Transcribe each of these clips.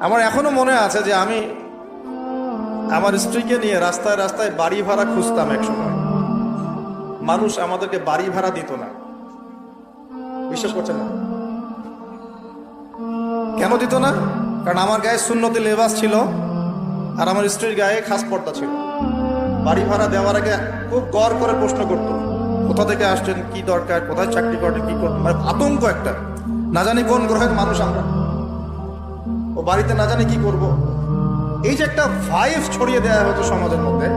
আমার এখনও মনে আছে যে আমি আমার স্ত্রীকে নিয়ে রাস্তায় রাস্তায় বাড়ি ভাড়া খুঁজতাম একসময়। মানুষ আমাদেরকে বাড়ি ভাড়া দিত না। বিশ্বাস করছে না? কেন দিত না? কারণ আমার গায়ে সুন্নতি লেবাস ছিল আর আমার স্ত্রীর গায়ে খাস পর্দা ছিল। বাড়ি ভাড়া দেওয়ার আগে খুব গড় করে প্রশ্ন করতো, কোথা থেকে আসছেন, কি দরকার, কোথায় চাকরি করেন, কি করবেন? মানে আতঙ্ক একটা। না জানি কোন গ্রহের মানুষ আমরা। ও বাড়িতে না জানি কি করব। এই যে একটা ভাইভ ছড়িয়ে দেওয়া হতো সমাজের মধ্যে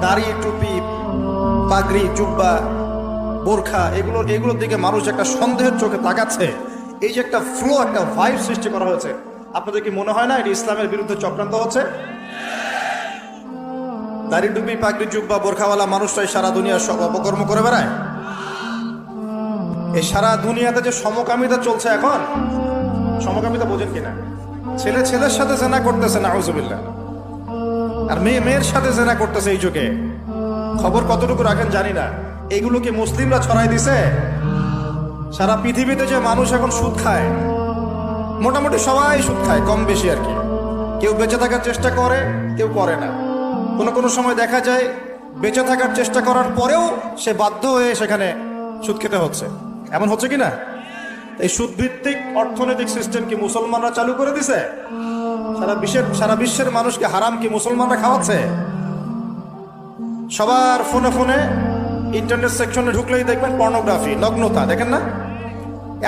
দাড়ি, টুপি, পাগড়ি, জুব্বা, বোরখা, এগুলো, এগুলোর দিকে মানুষ একটা সন্দেহের চোখে তাকাচ্ছে। এই যে একটা ফ্লো একটা ভাইভ সৃষ্টি করা হয়েছে। আপনাদের কি মনে হয় না এটি ইসলামের বিরুদ্ধে চক্রান্ত হচ্ছে? দাড়ি, টুপি, পাগড়ি, জুব্বা, বোরখাওয়ালা মানুষটাই সারা দুনিয়ার সব অপকর্ম করে বেড়ায়। এই সারা দুনিয়াতে যে সমকামিতা চলছে এখন, সমকামিতা বোঝেন কিনা? ছেলে ছেলের সাথে জেনা করতেছে না আউজুবিল্লাহ আর মেয়ে মেয়ের সাথে জেনা করতেছে এই যুগে। খবর কতটুকু রাখেন জানি না। এইগুলো কি মুসলিমরা ছড়াই দিছে। সারা পৃথিবীতে যে মানুষ এখন সুদ খায়, মোটামুটি সবাই সুদ খায়, কম বেশি আর কি। কেউ বেঁচে থাকার চেষ্টা করে, কেউ করে না। কোনো কোনো সময় দেখা যায়, বেঁচে থাকার চেষ্টা করার পরেও সে বাধ্য হয়ে সেখানে সুদ খেতে হচ্ছে। এমন হচ্ছে কি না? এই সুদভিত্তিক অর্থনৈতিক সিস্টেম কি মুসলমানরা চালু করে দিছে? সারা বিশ্বের সারা বিশ্বের মানুষকে হারাম কি মুসলমানরা খাওয়াচ্ছে? সবার ফোনে ফোনে ইন্টারনেট সেকশনে ঢুকলেই দেখবেন পর্নোগ্রাফি লগ্নতা, দেখেন না?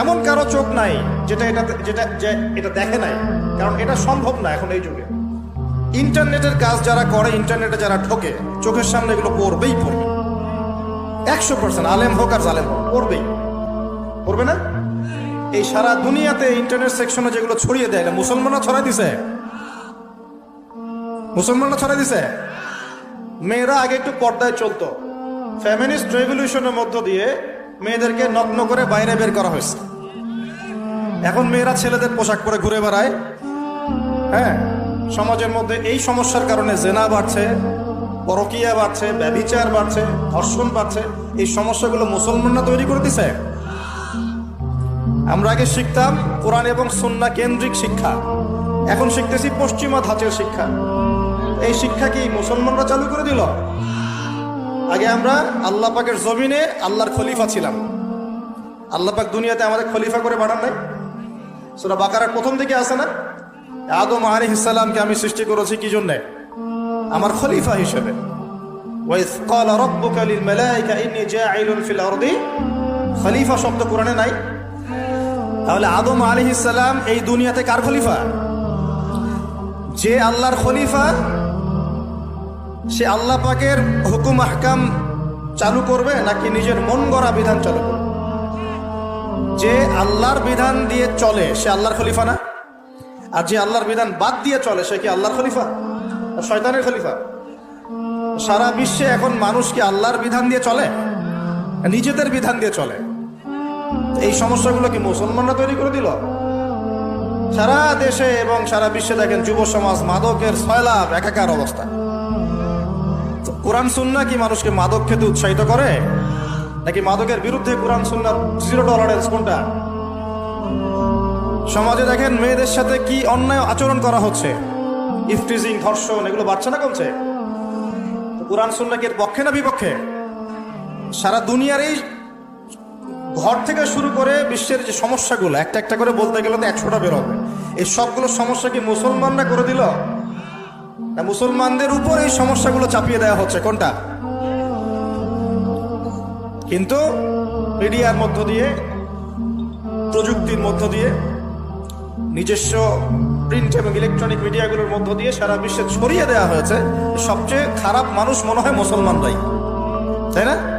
এমন কারও চোখ নাই যেটা এটা, যেটা, যে এটা দেখে নাই, কারণ এটা সম্ভব না এখন এই যুগে। ইন্টারনেটের কাজ যারা করে ইন্টারনেটে যারা ঢোকে, চোখের সামনে এগুলো পড়বেই পড়বে। একশো পার্সেন্ট আলেম হোক আর জালেম হোক, পড়বেই। পড়বে না? এই সারা দুনিয়াতে ইন্টারনেট সেকশনে যেগুলো ছড়িয়ে দেয় মুসলমানরা ছড়াই দিছে। মুসলমানরা ছড়াই দিছে? মেয়েরা আগে একটু পর্দায় চলতো। ফ্যামিনিস্ট রেভলিউশনের মধ্য দিয়ে মেয়েদেরকে নগ্ন করে বাইরে বের করা হয়েছে। এখন মেয়েরা ছেলেদের পোশাক পরে ঘুরে বেড়ায়। হ্যাঁ সমাজের মধ্যে এই সমস্যার কারণে জেনা বাড়ছে, পরকিয়া বাড়ছে, ব্যভিচার বাড়ছে, ধর্ষণ বাড়ছে। এই সমস্যাগুলো মুসলমানরা তৈরি করে দিছে। আমরা আগে শিখতাম কোরআন এবং সন্না কেন্দ্রিক শিক্ষা। এখন শিখতেছি পশ্চিমা ধাঁচের শিক্ষা। এই শিক্ষা কি মুসলমানরা চালু করে দিল? আগে আমরা আল্লাহ পাকের জমিনে আল্লাহর খলিফা ছিলাম। আল্লাহ পাক দুনিয়াতে আমাদের খলিফা করে বাড়ান নাই। সেটা বাকারার প্রথম দিকে আসে না? আদম আলী ইসালামকে আমি সৃষ্টি করেছি কি জন্যে? আমার খলিফা হিসেবে। খলিফা শব্দ কোরআনে নাই। তাহলে আদম আলী ইসালাম এই দুনিয়াতে কার খলিফা? যে আল্লাহর খলিফা, সে আল্লাহ পাকের হুকুম, আহকাম চালু করবে নাকি নিজের মন গড়া বিধান চালু করবে? যে আল্লাহর বিধান দিয়ে চলে, সে আল্লাহর খলিফা না? আর যে আল্লাহর বিধান বাদ দিয়ে চলে, সে কি আল্লাহর খলিফা? শয়তানের খলিফা? সারা বিশ্বে এখন মানুষ কি আল্লাহর বিধান দিয়ে চলে? নিজেদের বিধান দিয়ে চলে? এই সমস্যাগুলো কি মুসলমানরা তৈরি করে দিল? সারা দেশে এবং সারা বিশ্বে দেখেন যুব সমাজ মাদকের সয়লাভ একাকার অবস্থা। কোরআন, সুন্না কি মানুষকে মাদক খেতে উৎসাহিত করে? নাকি মাদকের বিরুদ্ধে কোরআন সুন্নার জিরো টলারেন্স কোনটা? সমাজে দেখেন মেয়েদের সাথে কি অন্যায় আচরণ করা হচ্ছে? ইফটিজিং, ধর্ষণ, এগুলো বাড়ছে না কমছে? কোরআন এর পক্ষে না বিপক্ষে? সারা দুনিয়ার এই ঘর থেকে শুরু করে বিশ্বের যে সমস্যাগুলো, একটা একটা করে বলতে গেলে তো একশোটা বেরোবে। এই সবগুলো সমস্যা কি মুসলমানরা করে দিল? না, মুসলমানদের উপর এই সমস্যাগুলো চাপিয়ে দেওয়া হচ্ছে, কোনটা? কিন্তু মিডিয়ার মধ্য দিয়ে, প্রযুক্তির মধ্য দিয়ে, নিজস্ব প্রিন্ট এবং ইলেকট্রনিক মিডিয়াগুলোর মধ্য দিয়ে সারা বিশ্বে ছড়িয়ে দেওয়া হয়েছে সবচেয়ে খারাপ মানুষ মনে হয় মুসলমানরাই। তাই না?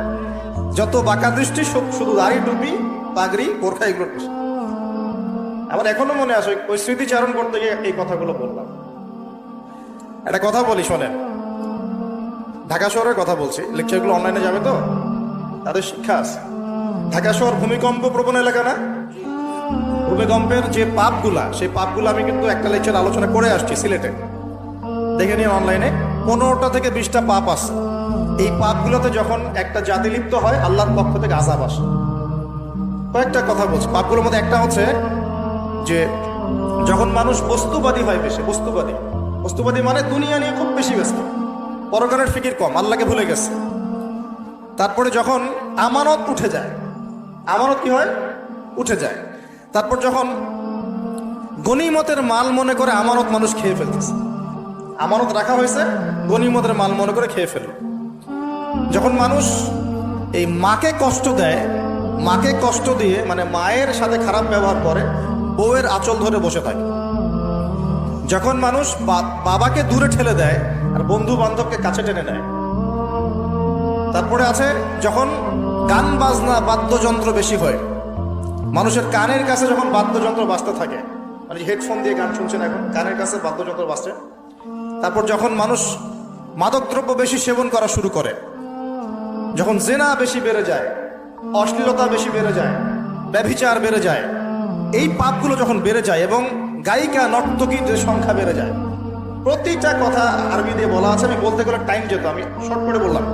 যত বাঁকা দৃষ্টি শুধু দাড়ি, টুপি, পাগড়ি, বোরখা পেছনে। আমার এখনও মনে আছে, ওই- স্মৃতিচারণ করতে গিয়ে এই কথাগুলো বললাম। একটা কথা বলি, শোনেন। ঢাকা শহরের কথা বলছি, লেকচারগুলো অনলাইনে যাবে তো? তাদের শিক্ষা আছে। ঢাকা শহর ভূমিকম্প প্রবণ এলাকা না? ভূমিকম্পের যে পাপগুলা, সেই পাপগুলো আমি কিন্তু একটা লেকচার আলোচনা করে আসছি সিলেটে। দেখে নিন অনলাইনে পনেরোটা থেকে বিশটা পাপ আছে। এই পাপগুলোতে যখন একটা জাতি লিপ্ত হয়, আল্লাহর পক্ষ থেকে আজাব আসে। কয়েকটা কথা বলছি। পাপগুলোর মধ্যে একটা হচ্ছে যে, যখন মানুষ বস্তুবাদী হয় বেশি, বস্তুবাদী। বস্তুবাদী মানে দুনিয়া নিয়ে খুব বেশি ব্যস্ত। পরকালের ফিকির কম, আল্লাহকে ভুলে গেছে। তারপরে যখন আমানত উঠে যায়, আমানত কি হয়? উঠে যায়। তারপর যখন গনিমতের মাল মনে করে আমানত মানুষ খেয়ে ফেলতেছে। আমানত রাখা হয়েছে, গনিমতের মাল মনে করে খেয়ে ফেলল। যখন মানুষ এই মাকে কষ্ট দেয়, মাকে কষ্ট দিয়ে মানে মায়ের সাথে খারাপ ব্যবহার করে, বউয়ের আঁচল ধরে বসে থাকে। যখন মানুষ বাবাকে দূরে ঠেলে দেয় আর বন্ধু বান্ধবকে কাছে টেনে নেয়। তারপরে আছে যখন গান বাজনা বাদ্যযন্ত্র বেশি হয়, মানুষের কানের কাছে যখন বাদ্যযন্ত্র বাজতে থাকে মানে হেডফোন দিয়ে গান শুনছেন এখন, কানের কাছে বাদ্যযন্ত্র বাজছে, তারপর যখন মানুষ মাদকদ্রব্য বেশি সেবন করা শুরু করে যখন জেনা বেশি বেড়ে যায়, অশ্লীলতা বেশি বেড়ে যায়, ব্যভিচার বেড়ে যায়, এই পাপগুলো যখন বেড়ে যায় এবং গায়িকা নর্তকীদের সংখ্যা বেড়ে যায়, প্রতিটা কথা আরবি দিয়ে বলা আছে, আমি বলতে গেলে টাইম যেত, আমি শর্ট করে বললাম।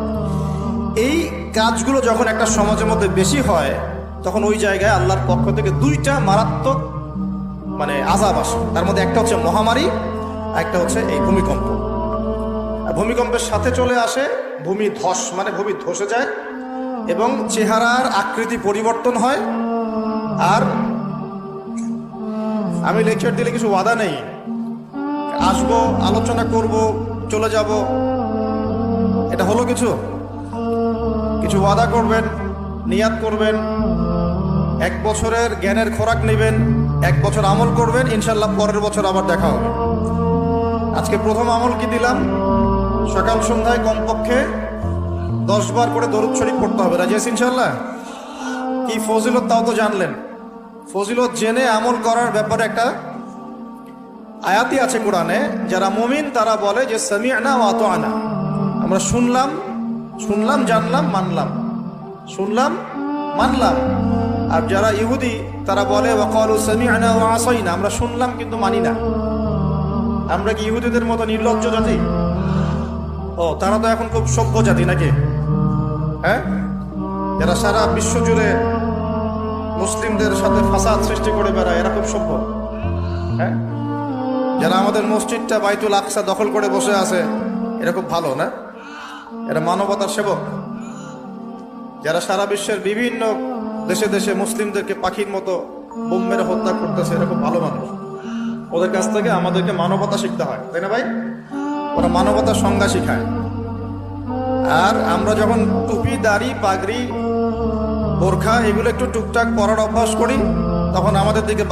এই কাজগুলো যখন একটা সমাজের মধ্যে বেশি হয়, তখন ওই জায়গায় আল্লাহর পক্ষ থেকে দুইটা মারাত্মক মানে আজাব আসে। তার মধ্যে একটা হচ্ছে মহামারী, একটা হচ্ছে এই ভূমিকম্প। ভূমিকম্পের সাথে চলে আসে ভূমি ধস মানে ভূমি ধসে যায় এবং চেহারার আকৃতি পরিবর্তন হয়। আর আমি লেকচার দিলে কিছু ওয়াদা নেই। আসব, আলোচনা করব, চলে যাব। এটা হলো কিছু? কিছু ওয়াদা করবেন নিয়াত করবেন, এক বছরের জ্ঞানের খোরাক নেবেন, এক বছর আমল করবেন, ইনশাল্লাহ পরের বছর আবার দেখা হবে। আজকে প্রথম আমল কি দিলাম? সকাল সন্ধ্যায় কমপক্ষে দশ বার করে দরুদ শরীফ পড়তে হবে। রাজিয়াস ইনশাল্লাহ কি ফজিলত তাও তো জানলেন। ফজিলত জেনে আমল করার ব্যাপারে একটা আয়াতি আছে কোরআনে। যারা মুমিন, তারা বলে যে, সামিআনা ওয়া আনা আমরা শুনলাম শুনলাম, জানলাম, মানলাম। শুনলাম, মানলাম। আর যারা ইহুদি, তারা বলে, ওয়াকালু ও ওয়া আসাইনা। আমরা শুনলাম, কিন্তু মানি না। আমরা কি ইহুদিদের মতো নির্লজ্জ জাতি? ও, তারা তো এখন খুব সভ্য জাতি নাকি? হ্যাঁ? যারা সারা বিশ্ব জুড়ে মুসলিমদের সাথে ফাসাদ সৃষ্টি করে বেড়ায়, এরা খুব সভ্য। হ্যাঁ? যারা আমাদের মসজিদটা বাইতুল আকসা দখল করে বসে আছে, এরা খুব ভালো, না? এরা মানবতার সেবক। যারা সারা বিশ্বের বিভিন্ন দেশে দেশে মুসলিমদেরকে পাখির মতো বোম মেরে হত্যা করতেছে, এরা খুব ভালো মানুষ। ওদের কাছ থেকে আমাদেরকে মানবতা শিখতে হয়, তাই না ভাই? ওরা মানবতার সংজ্ঞা শিখায়। আর আমরা যখন টুপি, দাড়ি, পাগড়ি, বোরখা, এগুলো একটু টুকটাক পরার অভ্যাস করি, তখন আমাদের দিকে